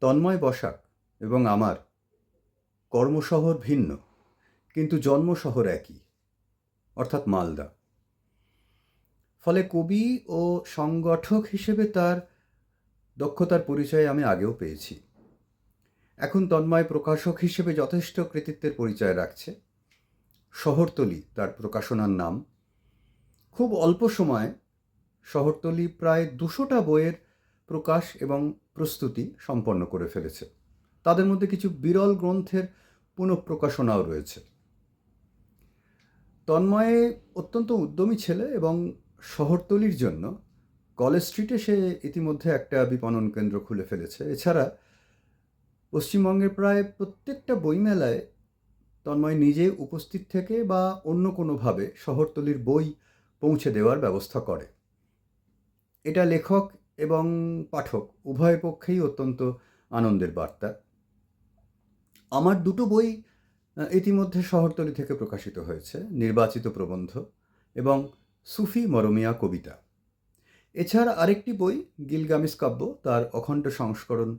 তন্ময় বসাক এবং আমার কর্মশহর ভিন্ন, কিন্তু জন্মশহর একই, অর্থাৎ মালদা। ফলে কবি ও সংগঠক হিসেবে তার দক্ষতার পরিচয় আমি আগেও পেয়েছি। এখন তন্ময় প্রকাশক হিসেবে যথেষ্ট কৃতিত্বের পরিচয় রাখছে। শহরতলি তার প্রকাশনার নাম। খুব অল্প সময়ে শহরতলি প্রায় দুশোটা বইয়ের প্রকাশ এবং প্রস্তুতি সম্পন্ন করে ফেলেছে। তাদের মধ্যে কিছু বিরল গ্রন্থের পুনঃপ্রকাশনাও রয়েছে। তন্ময়ে অত্যন্ত উদ্যমী ছেলে এবং শহরতলির জন্য কলেজ স্ট্রিটে সে ইতিমধ্যে একটা বিপণন কেন্দ্র খুলে ফেলেছে। এছাড়া পশ্চিমবঙ্গের প্রায় প্রত্যেকটা বইমেলায় তন্ময় নিজে উপস্থিত থেকে বা অন্য কোনোভাবে শহরতলির বই পৌঁছে দেওয়ার ব্যবস্থা করে। এটা লেখক এবং পাঠক, উভয় পক্ষেই অত্যন্ত আনন্দের বার্তা। আমার দুটো বই ইতিমধ্যে শহরতলি থেকে প্রকাশিত হয়েছে, নির্বাচিত প্রবন্ধ এবং সুফি মরমিয়া কবিতা। এছাড়া আরেকটি বই, গিলগামিস কাব্য, তার অখণ্ড সংস্করণ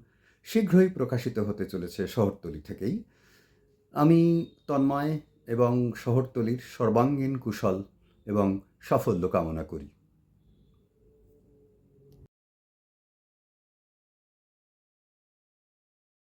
শীঘ্রই প্রকাশিত হতে চলেছে শহরতলি থেকেই। আমি তন্ময় এবং শহরতলির সর্বাঙ্গীন কুশল এবং সাফল্য কামনা করি।